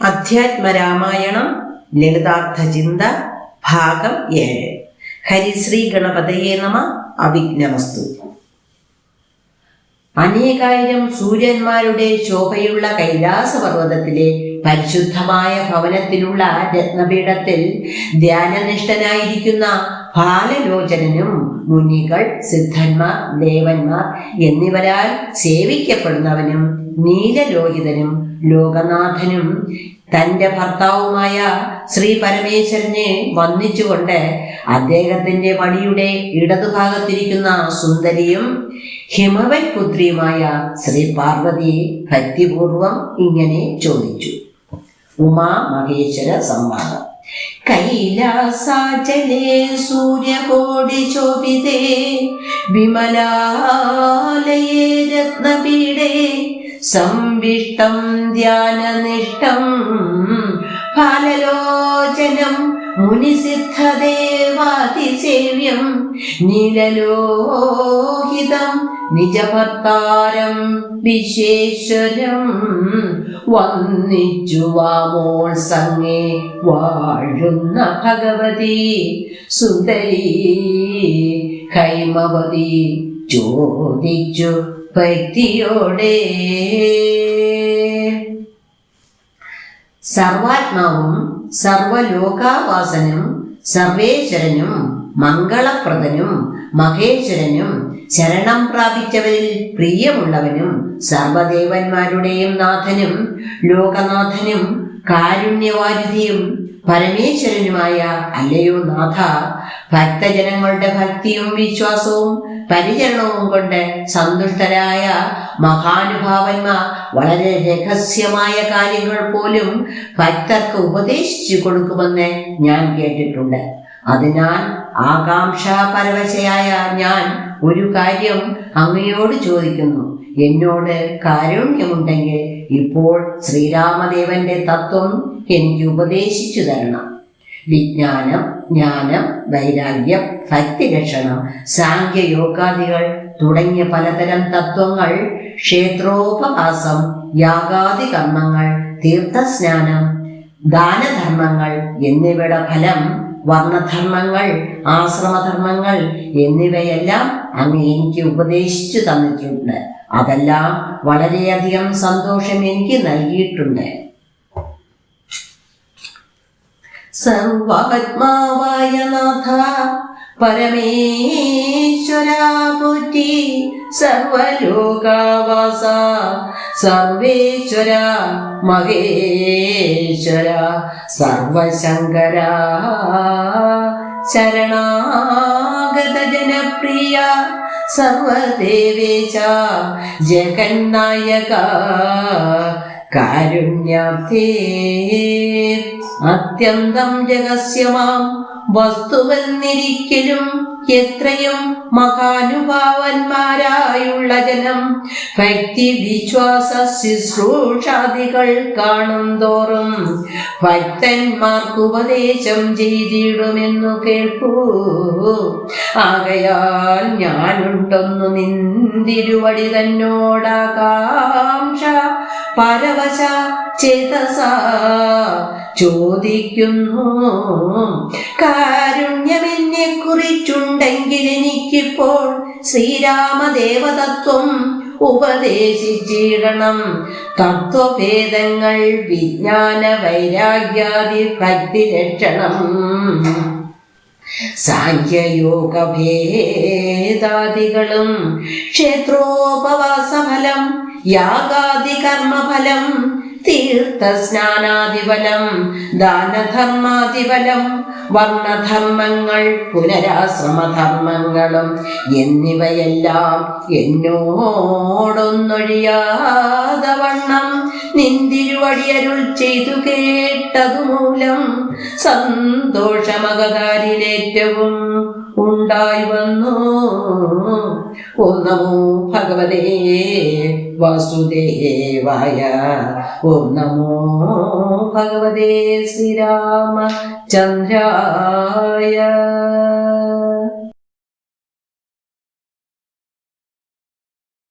അധ്യാത്മരാമായണം ലളിതാർത്ഥ ചിന്ത ഭാഗം ഏഴ്. ഹരിശ്രീ ഗണപതയെ നമ അവിഘ്നമസ്തു. അനേകായിരം സൂര്യന്മാരുടെ ശോഭയുള്ള കൈലാസപർവതത്തിലെ പരിശുദ്ധമായ ഭവനത്തിലുള്ള രത്നപീഠത്തിൽ ധ്യാനനിഷ്ഠനായിരിക്കുന്ന ബാലലോചനനും മുനികൾ സിദ്ധന്മാർ ദേവന്മാർ എന്നിവരാൽ സേവിക്കപ്പെടുന്നവനും നീലലോഹിതനും ലോകനാഥനും തന്റെ ഭർത്താവുമായ ശ്രീ പരമേശ്വരനെ വന്ദിച്ചുകൊണ്ട് അദ്ദേഹത്തിന്റെ പടിയുടെ ഇടതുഭാഗത്തിരിക്കുന്ന സുന്ദരിയും ഹിമവൻ പുത്രിയുമായ ശ്രീ പാർവതിയെ ഭക്തിപൂർവം ഇങ്ങനെ ചോദിച്ചു. ഉമാ മഹേശ്വര സംവാദം. കൈലാസാചലേ സൂര്യകോടി ശോഭിതേ വിമലാലയേ രത്നപീഠേ സംവിഷ്ടം ധ്യാനനിഷ്ടം ഫലലോചനം മുനിസിദ്ധദേവാതിസേവ്യം നിലലോഹിതം നിജഭർത്താരം വിശേശ്വരം വന്നിച്ചു വാമോൾ സംഗേ വാഴുന്ന ഭഗവതി സുന്ദരി ഹൈമവതി ചോദിച്ചു. ഭക്തിയോടെ. സർവാത്മാവും സർവലോകാവാസനും സർവേശ്വരനും മംഗളപ്രദനും മഹേശ്വരനും ശരണം പ്രാപിച്ചവരിൽ പ്രിയമുള്ളവനും സർവദേവന്മാരുടെയും നാഥനും ലോകനാഥനും കാരുണ്യവാരുതിയും പരമേശ്വരനുമായ അല്ലയോ നാഥ ഭക്തജനങ്ങളുടെ ഭക്തിയും വിശ്വാസവും പരിചരണവും കൊണ്ട് സന്തുഷ്ടരായ മഹാനുഭാവന്മാർ വളരെ രഹസ്യമായ കാര്യങ്ങൾ പോലും ഭക്തർക്ക് ഉപദേശിച്ചു കൊടുക്കുമെന്ന് ഞാൻ കേട്ടിട്ടുണ്ട്. അതിനാൽ ആകാംക്ഷാപരവശയായ ഞാൻ ഒരു കാര്യം അങ്ങയോട് ചോദിക്കുന്നു. എന്നോട് കാരുണ്യമുണ്ടെങ്കിൽ ഇപ്പോൾ ശ്രീരാമദേവന്റെ തത്വം എനിക്ക് ഉപദേശിച്ചു തരണം. വിജ്ഞാനം ജ്ഞാനം വൈരാഗ്യം ഭക്തിരക്ഷണം സാഖ്യയോഗാദികൾ തുടങ്ങിയ പലതരം തത്വങ്ങൾ ക്ഷേത്രോപവാസം യാഗാദി കർമ്മങ്ങൾ തീർത്ഥസ്നാനം ദാനധർമ്മങ്ങൾ എന്നിവയുടെ ഫലം വർണധർമ്മങ്ങൾ ആശ്രമധർമ്മങ്ങൾ എന്നിവയെല്ലാം അങ്ങ് എനിക്ക് ഉപദേശിച്ചു തന്നിട്ടുണ്ട്. അതെല്ലാം വളരെയധികം സന്തോഷം എനിക്ക് നൽകിയിട്ടുണ്ട്. സർവാത്മാവായ നാഥ പരമേശ്വര സർവലോകാവാസ സർവേശ്വര മഹേശ്വര സർവശങ്കര. ശരണാഗത ജനപ്രിയ സർവദേവേശ ജഗന്നായക കാരുണ്യാബ്ധേ അത്യന്തം രഹസ്യമാം. വസ്തുവെന്നിരിക്കലും എത്രയും മഹാനുഭാവന്മാരായുള്ള ജനം. ഭക്തി വിശ്വാസ ശുശ്രൂഷാദികൾ കാണും തോറും ഭക്തന്മാർക്ക് ഉപദേശം ചെയ്തിടുമെന്നു കേൾക്കൂ ആകയാൽ ഞാനുണ്ടെന്നു നിന്തിരുവടി തന്നോടാകാംക്ഷ. പരവശ ചേതസ ചോദിക്കുന്നു. കാരുണ്യമെന്നെ കുറിച്ചുണ്ടെങ്കിൽ എനിക്കിപ്പോൾ ശ്രീരാമദേവതത്വം ഉപദേശിച്ചിടണം. തത്വഭേദങ്ങൾ വിജ്ഞാന വൈരാഗ്യാദി ഭക്തി ലക്ഷണം സാഖ്യയോഗഭേദാദികളും ക്ഷേത്രോപവാസഫലം യാഗാദി കർമ്മഫലം തീർത്ഥസ്നാനാദിഫലം ദാനധർമാദിഫലം വർണധർമ്മങ്ങൾ പുനരാശ്രമധർമ്മങ്ങളും എന്നിവയെല്ലാം എന്നോടൊന്നൊഴിയാതെ നിന്തിരുവടിയരുൾ ചെയ്തു കേട്ടതുമൂലം സന്തോഷമകതാരിലേറ്റവും ഉണ്ടായി വന്നു. ഓ ഭഗവതേ വാസുദേവായ. ഓം ഭഗവതേ ശ്രീരാമ ചന്ദ്രായ